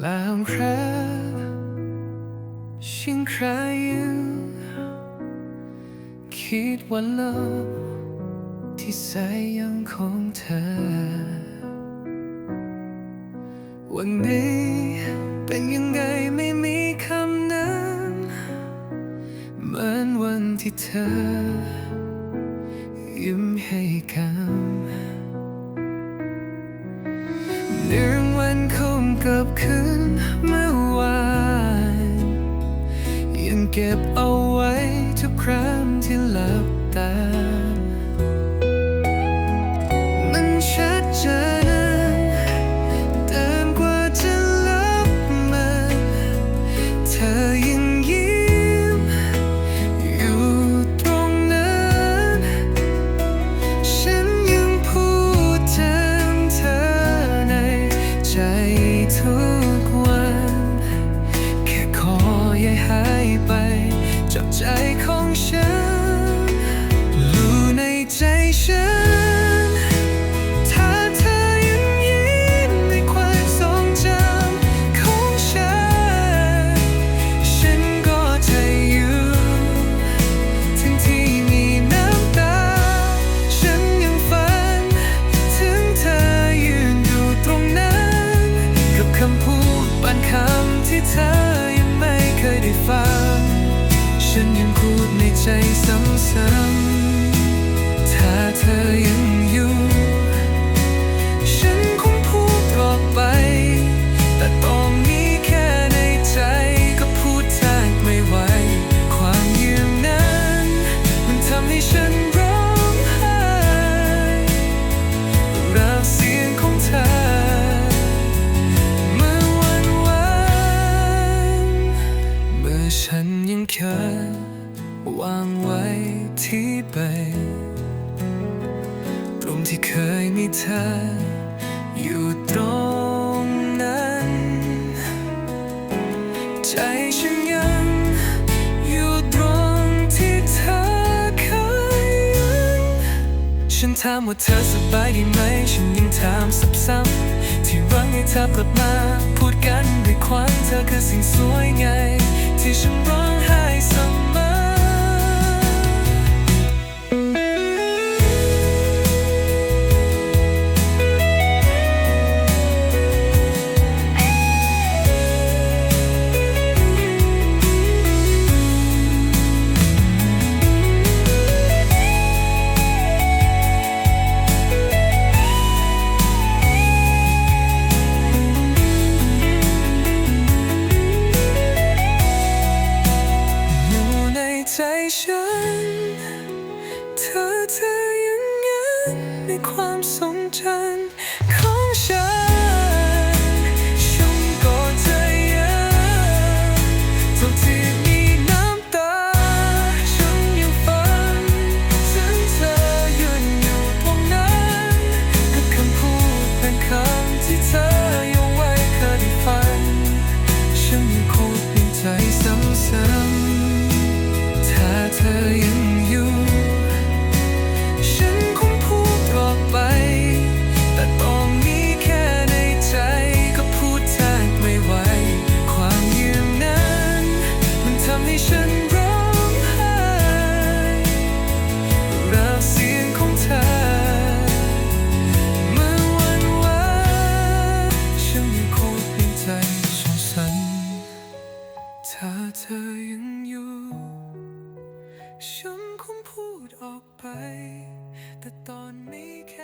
แล้วรักชิงใครยังคิดว่าโลกที่ใสยังของเธอ วันนี้เป็นยังไงไม่มีคำนั้น เหมือนวันที่เธอ คืนเมื่อวานยังเก็บเอาไว้ทุกครั้งที่หลับตา มันชัดเจนเดินกว่าจะลับมาเธอยังยิ้มอยู่ตรงนั้น ฉันยังพูดถึงเธอในใจทุก ฉันยังพูดในใจซ้ำๆถ้าเธอยัง ที่ใบตรงที่เคยมีเธอ อยู่ตรงนั้น ใจฉันยังอยู่ตรงที่เธอเคยยืนฉันถามว่าเธอสบายดีไหม ฉันยังถามซ้ำๆที่หวังให้เธอกลับมา พูดกันด้วยความเธอคือสิ่งสวยไง ที่ฉันร้อ เธอเธอยังยันในความทรงจำของฉันฉันก็จะยังตรงที่มีน้ำตา ฉันยังฝันถึงเธอยืนอยู่ตรงนั้นกับคำพูดเป็นคำที่เธอยังไว้เคยได้ฟังฉันยังคงในใจซ้ำ ฉันคงพูดออกไป แต่ตอนนี้แค่